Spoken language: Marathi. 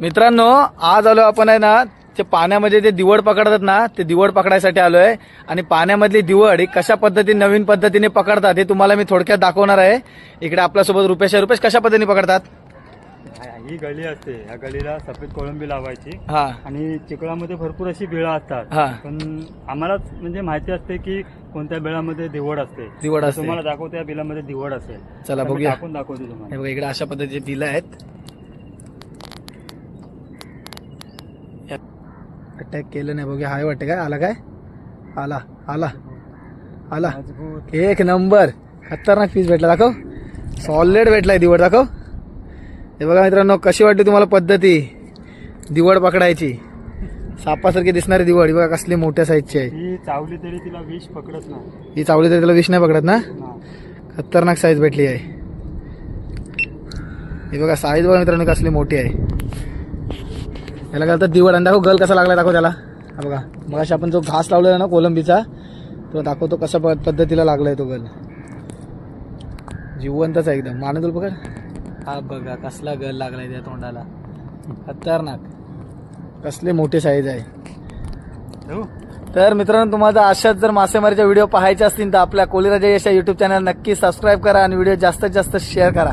मित्रांनो आज आलो आपण आहे ना ते पाण्यामध्ये जे दिवड पकडतात ना ते दिवड पकडायसाठी आलोय. आणि पाण्यामधली दिवड ही कशा पद्धतीने नवीन पद्धतीने पकडतात हे तुम्हाला मी थोडक्यात दाखवणार आहे. इकडे आपल्यासोबत रुपेश आहे. रुपेश कशा पद्धतीने पकडतात? ही गळी असते. या गळीला सफेद कोळंबी लावायची. हा. आणि चिखलामध्ये भरपूर अशी बिळं असतात. हा. पण आम्हाला म्हणजे माहिती असते की कोणत्या बिळामध्ये दिवड असते. दिवड असते. तुम्हाला दाखवतो या बिलामध्ये दिवड असेल. चला बघूया. टाकून दाखवतो तुम्हाला. हे बघा इकडे अशा पद्धतीचे बिलं आहेत. अटॅक केलं नाही. बघूया. हाय वाटते काय? आला काय? आला. आला. आला. एक नंबर. खतरनाक पीस भेटला. दाखव. सॉलिड भेटलाय. दिवड दाखव. हे बघा मित्रांनो कशी वाटते तुम्हाला पद्धती? दिवड पकडायची. सापासारखी दिसणारी दिवड. बघा कसली मोठ्या साईजची आहे. ही चावली तरी तिला विष पकडत नाही. ही चावली तरी त्याला विष नाही पकडत ना. खतरनाक साईज भेटली आहे. ही बघा साईज बघा मित्रांनो कसली मोठी आहे. याला काय दिवड. आणि दाखव गल कसा लागला दाखव त्याला. हा बघा मग आपण जो घास लावलेला ना कोलंबीचा तो दाखवतो कसा पद्धतीला लागलाय तो गल जिवंतच आहे एकदम. मानदुल पकड. हा बघा कसला गल लागलाय त्या तोंडाला. खतरनाक. कसले मोठे साईज आहे. ठेवू? तर मित्रांनो तुम्हाला अशाच जर मासेमारीच्या व्हिडिओ पाहायचे असतील तर आपल्या कोलिराजा यशा युट्यूब चॅनल नक्की सबस्क्राईब करा आणि व्हिडिओ जास्तीत जास्त शेअर करा.